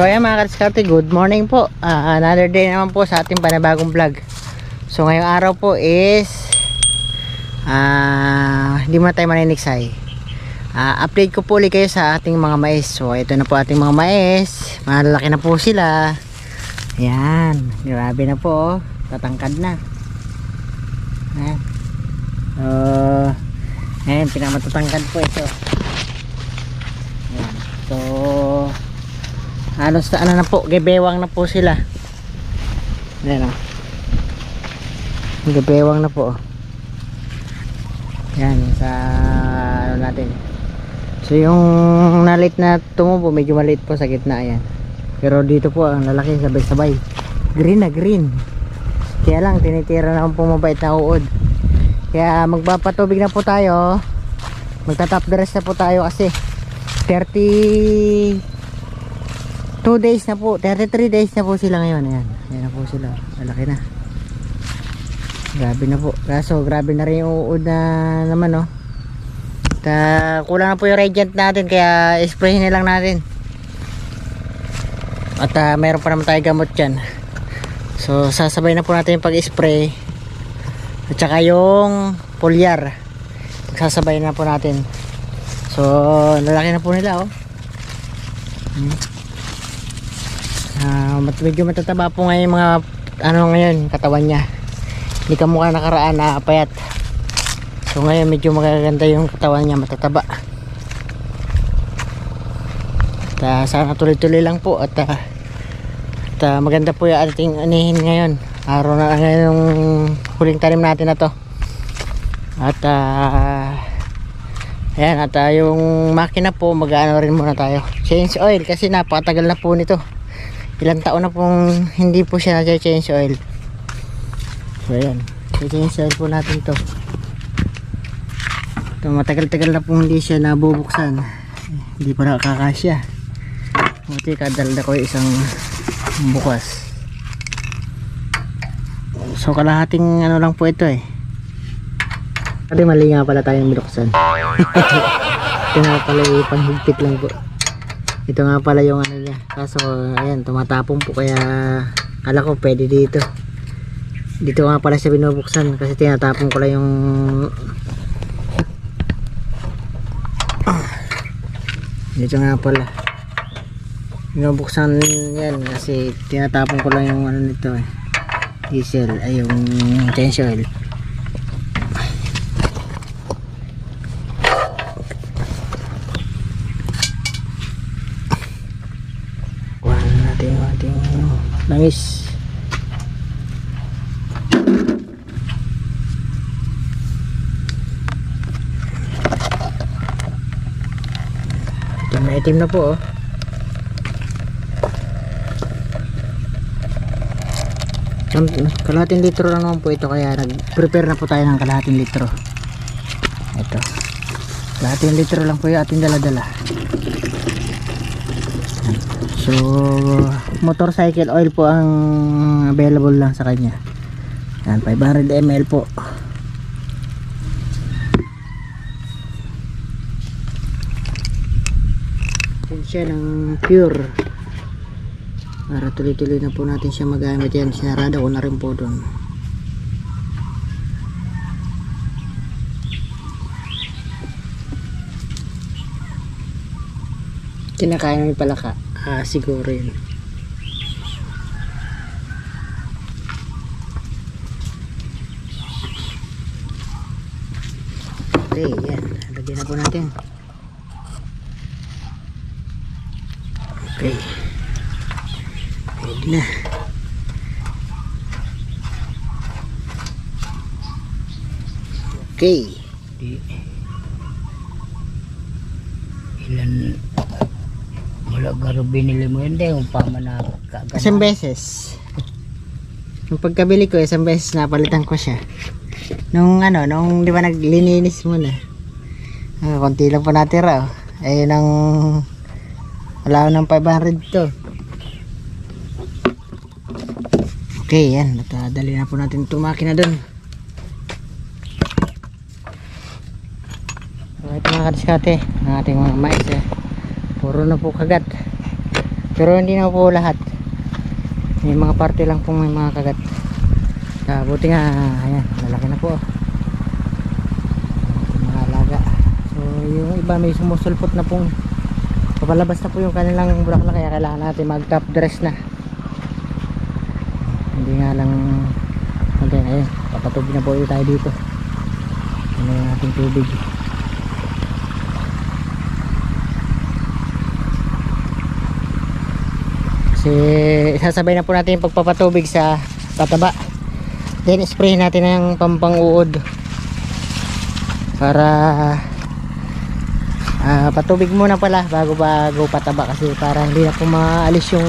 So ayan mga kadiskarte, good morning po. Ah, another day naman po sa ating panibagong vlog. So ngayong araw po is ah hindi muna tayo maniniksay. Ah, update ko po ulit kayo sa ating mga mais. So ito na po ating mga mais. Malaki na po sila. Ayan, grabe na po. oh. Tatangkad na. Ayan. So, ayan, pinamatatangkad po ito. Ayan. So, halos na ano na po, gebewang na po sila. Ayan o. Gebewang na po. Yan, sa ano natin. So yung nalit na tumubo, medyo maliit po sa gitna yan. Pero dito po ang lalaki sabay-sabay. Green na green. Kaya lang tinitira na po mabait na uod. Kaya magpapatubig na po tayo. Magta-top dress na po tayo kasi 30 2 days na po 33 days na po sila ngayon. Ayan ayan na po sila. Malaki na. Grabe na po. Kaso grabe na rin uod na naman no At, ah, kulang na po yung reagent natin kaya sprayin na lang natin. At ah, meron pa naman tayo gamot dyan. So sasabay na po natin yung pag-spray. At saka yung foliar sasabay na po natin. So lalaki na po nila oh. Hmm. Mat medyo matataba po ngayon mga ano ngayon katawan niya. Hindi ka mukha nakaraan na payat so ngayon medyo magaganda yung katawan niya matataba. At ah, sana tuloy-tuloy lang po at, ah, at ah, maganda po yung ating anihin ngayon. Araw na ngayon yung huling tanim natin na to. At ah ayan at ah, yung makina po mag-ano rin muna tayo. Change oil kasi napakatagal na po nito ilang taon na pong hindi po siya na-change oil. So ayan. Change oil po natin to. Ito matagal-tagal na pong hindi siya nabubuksan. Hindi pa nakakasya buti kadalda ko isang bukas. So kalahating ano lang po ito eh. Kasi mali nga pala tayong binuksan. Ito nga pala yung panghigpit lang po ito nga pala yung ano niya. Kaso ayan tumatapon po. Kaya kala ko pwede dito. Dito nga pala siya binubuksan kasi tinatapon ko lang yung dito nga pala. Binubuksan yan kasi tinatapon ko lang yung ano nito eh. Diesel ay yung change oil kuha na natin yung ating ano, langis. Itim na itim na po oh. Kalahating litro lang naman po ito kaya nag prepare na po tayo ng kalahating litro. Ito. Kalahating litro lang po yung ating daladala So, motorcycle oil po ang available lang sa kanya. Yan, 500 ml po. Yan siya ng pure. Para tuloy-tuloy na po natin siya magamit yan. Sinarada ko na rin po doon. Kinakain namin palaka. Ah, siguro yun. Okay, yan. Lagyan na po natin. Okay. Pwede na. Okay. Di, ilan wala garo binili mo yun din pa man na Isang beses. Yung pagkabili ko, isang beses napalitan ko siya. Nung ano, nung di ba naglininis muna. Ah, konti lang po natira. Oh. Ayun ang wala ng 500 to. Okay, yan. Matadali na po natin itong makina. So, ito mga kadiskate, ang ating mga mais eh. Puro na po kagat. Pero hindi na po lahat. May mga parte lang pong may mga kagat. Ah, buti nga, ayan, lalaki na po. Mga. So, yung iba may sumusulpot na pong papalabas na po yung kanilang bulaklak kaya kailangan natin mag top dress na. Hindi nga lang Okay, ayun, papatubig na po tayo dito. Ano yung ating tubig. Kasi sasabay na po natin yung pagpapatubig sa pataba. Then spray natin ng pampang-uod para ah, patubig muna pala bago bago pataba kasi para hindi na po maalis yung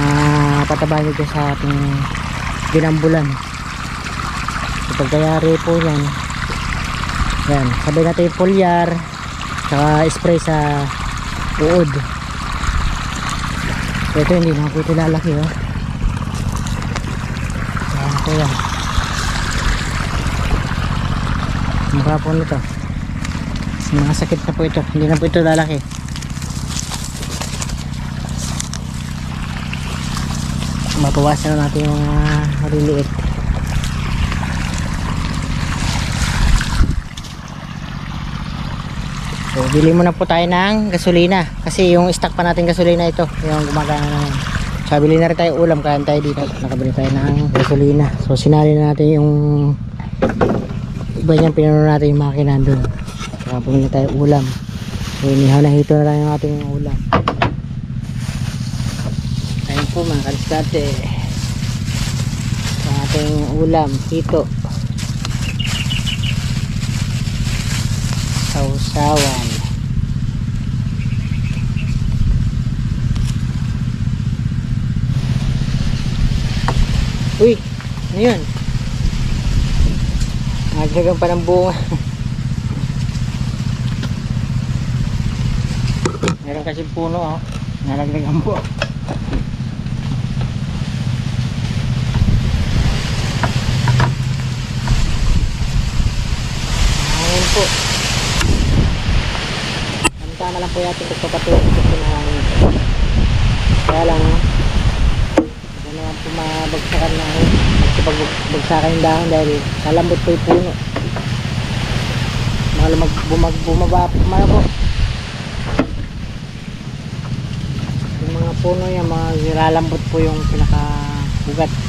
ah, pataba dyan sa ating ginambulan. So pagkayari po yan, yan, sabay natin yung foliar saka spray sa uod. Ito hindi na po ito lalaki oh. Ayan po yan. Mukha po nito. Mga sakit na po ito. Hindi na po ito lalaki. Mabawasan na natin yung mga maliliit. So, bili muna po tayo ng gasolina. Kasi yung stock pa natin gasolina ito. Yung gumagana na yun. So, bili na rin tayo ulam. Kaya tayo dito. Nakabili tayo ng gasolina. So, sinali na natin yung iba niyan pinuno natin yung makina doon. Saka bumili tayo ulam. So, inihaw na hito na lang yung ating ulam. Ayun po mga kaliskate. Ang ating ulam, hito. Sausawan. Uy, ano yun? Nagdagan pa ng bunga. Meron kasi puno oh. Nalagdagan po. Ayun po. Tama lang po natin pagpapatuloy sa pinahangin. Kaya lang, ano naman po mabagsakan na ako. Magsipag-bagsakan yung dahon dahil kalambot po yung puno. Mahal mag bumag bumaba mga po. Yung mga puno yan, mga nilalambot po yung pinakabugat. Kaya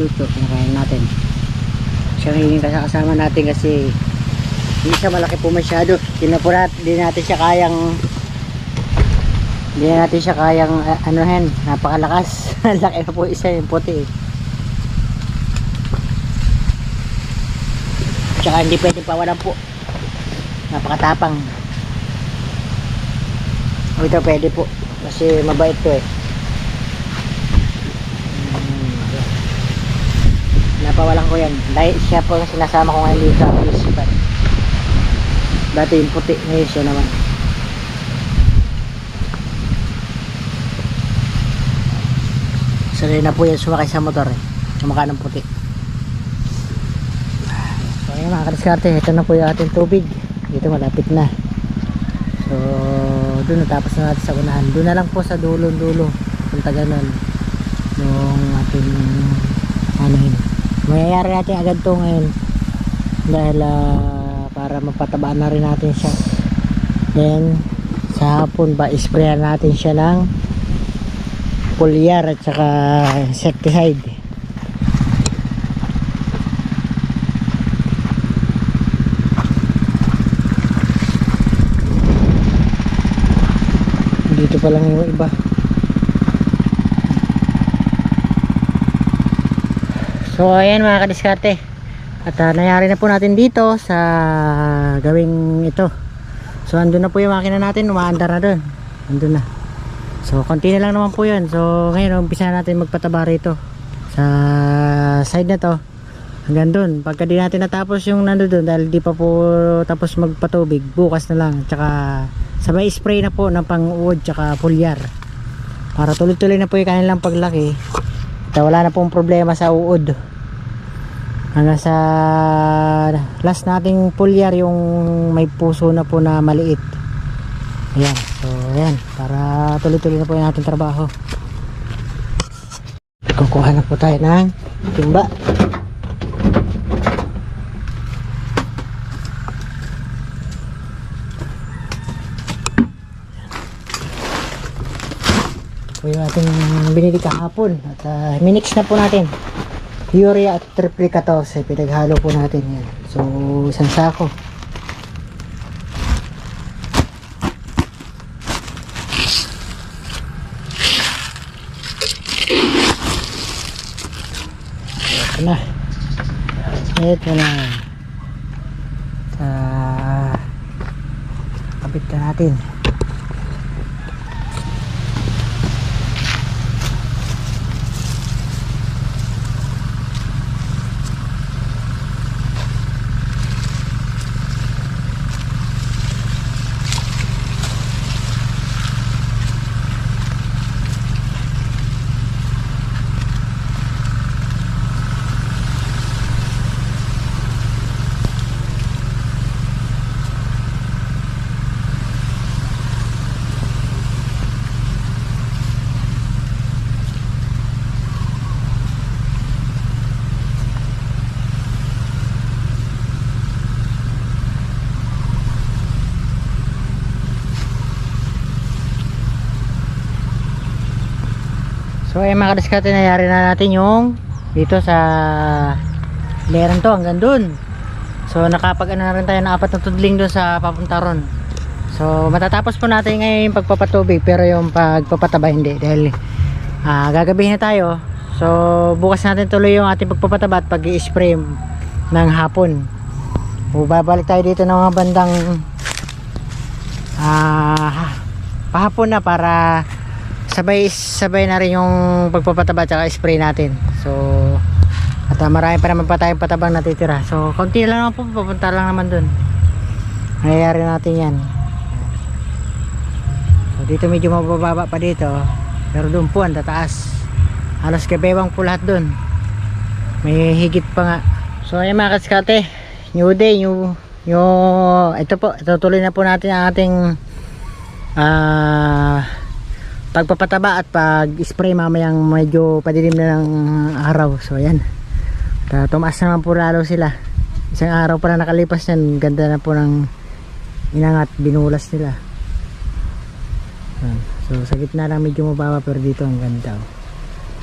si Chucho, kinakain natin. Siya rin yung kasama natin kasi hindi siya malaki po masyado. Tinapurat, hindi natin siya kayang hindi natin siya kayang uh, ano hen, napakalakas. Laki na po isa yung puti eh. Tsaka hindi pwedeng pawalan po. Napakatapang. Ito pwede po. Kasi mabait to eh. Hmm. Napawalan ko yan. Dahil siya po ang sinasama ko ngayon dito sa municipal. Dati yung puti. Ngayon siya naman. Sanay na po yan sumakay sa motor eh. Sumakay ng puti. So ayun mga kadiskarte. Ito na po yung ating tubig. Dito malapit na. So doon natapos na natin sa unahan. Doon na lang po sa dulo-dulo. Punta ganun. Yung ating ano yun. Mayayari natin agad to ngayon. Dahil ah, para mapatabaan na rin natin siya. Then sa hapon ba isprayan natin siya ng foliar at saka insecticide. Dito pa lang yung iba. So ayan mga kadiskarte. At ah, nangyari na po natin dito sa gawing ito. So andun na po yung makina natin, umaandar na doon. Andun na. So konti na lang naman po yun. So ngayon umpisa na natin magpataba rito. Sa side na to hanggang doon. Pagka di natin natapos yung nando doon dahil di pa po tapos magpatubig, bukas na lang. Tsaka sabay spray na po ng pang-uod tsaka pulyar. Para tuloy-tuloy na po yung kanilang paglaki. At wala na pong problema sa uod. Hanggang sa last nating pulyar yung may puso na po na maliit. Ayan. So, ayan. Para tuloy-tuloy na po yung ating trabaho. Kukuha na po tayo ng timba. po yung ating binili kahapon at uh, minix na po natin urea at triplica to sa pinaghalo po natin yan. So isang sako. Ito na. Ito na. Uh, kapit na natin So ay mga kadiskate nangyari na natin yung dito sa leran to hanggang dun. So nakapag ano na rin tayo ng apat na tudling dun sa papunta ron. So matatapos po natin ngayon yung pagpapatubig pero yung pagpapataba hindi dahil ah, gagabihin na tayo. So bukas natin tuloy yung ating pagpapataba at pag-i-spray ng hapon. O babalik tayo dito ng mga bandang ah, pahapon na para sabay sabay na rin yung pagpapataba at spray natin. So at uh, marami pa naman pa tayong patabang natitira. So konti lang naman po papunta lang naman dun. Nangyayari natin yan. So dito medyo mabababa pa dito. Pero dun po ang tataas. Halos kabewang po lahat dun. May higit pa nga. So ayun mga kaskate. New day new new ito po. Tutuloy na po natin ang ating ah pagpapataba at pag-spray mamayang medyo padilim na ng araw. So ayan. Ta- tumaas naman po lalo sila. Isang araw pa na nakalipas yan ganda na po ng inangat binulas nila. So sa gitna lang medyo mababa pero dito ang ganda oh.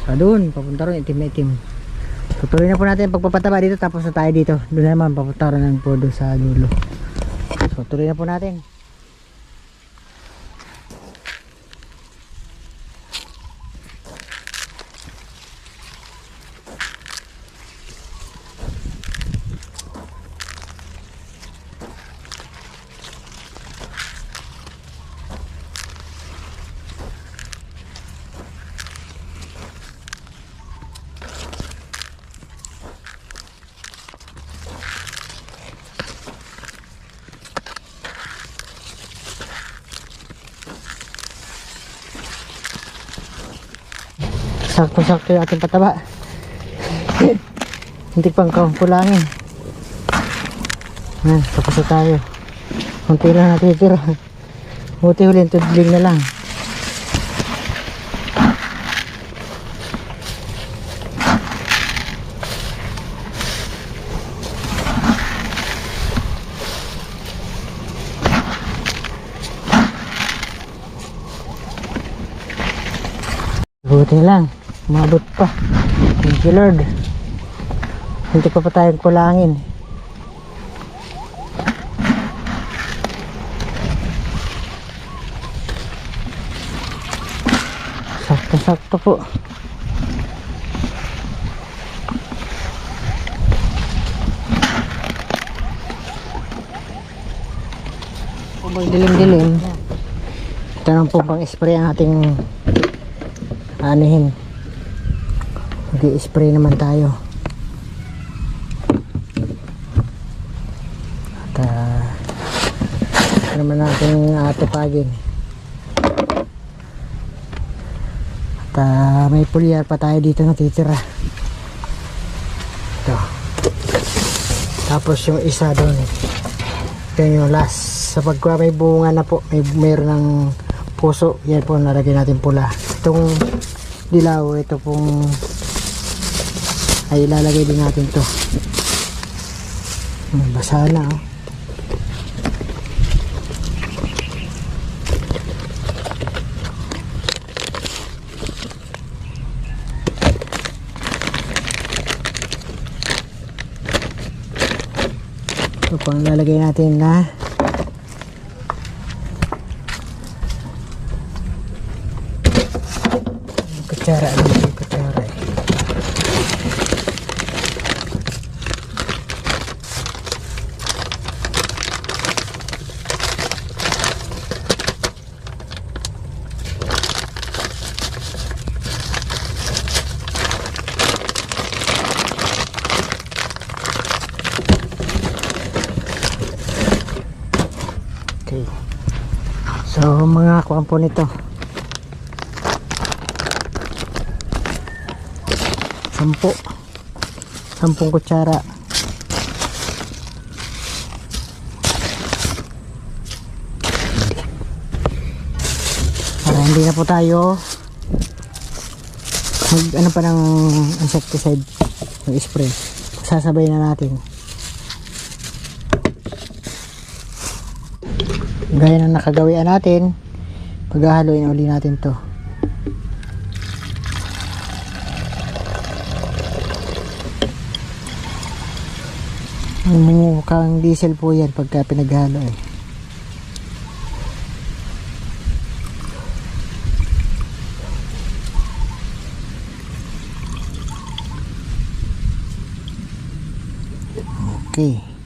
so doon papunta ron itim itim tutuloy na po natin pagpapataba dito tapos na tayo dito. Doon naman papunta ron ng po doon sa dulo. So tuloy na po natin sakto-sakto yung ating pataba. Hindi pang kulangin Ayan, tapos na tayo. Kunti lang natitira buti huli yung tudling na lang. Buti lang umabot pa. Thank you lord. Hindi pa pa tayong kulangin. Sakto sakto po. Pag dilim dilim ito naman po pang spray ang ating anihin Nag-i-spray naman tayo. At uh, naman natin atupagin. At uh, may pulyar pa tayo dito natitira. Ito. Tapos yung isa doon. Yan yung last. Sa pagka may bunga na po, may meron ng puso. Yan po, nalagay natin pula. Itong dilaw, ito pong ay ilalagay din natin to. Basa na oh. Ito po ang lalagay natin na kutsara. Ano yung kutsara eh? Okay. So, mga kuwan po nito. Sampo. Sampung kutsara. Para hindi na po tayo mag ano pa ng insecticide ng spray. Sasabay na natin. gaya ng nakagawian natin paghahaluin uli natin to. Mukhang diesel po yan pagka pinaghalo okay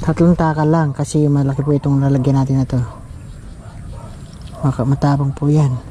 tatlong taka lang kasi malaki po itong lalagyan natin na to. Matapang po yan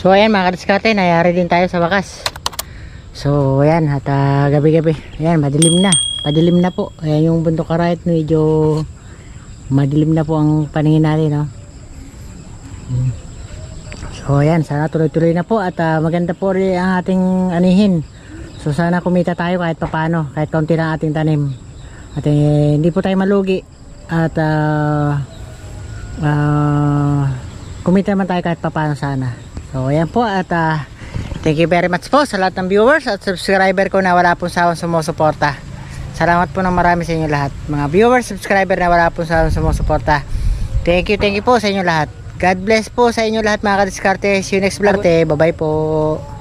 So ayan mga kadiskate, nayari din tayo sa wakas. So ayan, at ah, gabi-gabi. Ayan, madilim na. Padilim na po. Ayan yung bundok karayat, medyo madilim na po ang paningin natin. No? So ayan, sana tuloy-tuloy na po at ah, maganda po rin ang ating anihin. So sana kumita tayo kahit papano, kahit kaunti na ating tanim. At eh, hindi po tayo malugi. At ah, ah, kumita naman tayo kahit papano sana. So, ayan po at ah, thank you very much po sa lahat ng viewers at subscriber ko na wala pong sawang sumusuporta. Salamat po ng marami sa inyo lahat. Mga viewers, subscriber na wala pong sawang sumusuporta. Thank you, thank you po sa inyo lahat. God bless po sa inyo lahat mga kadiskarte. See you next vlog. Bye-bye po.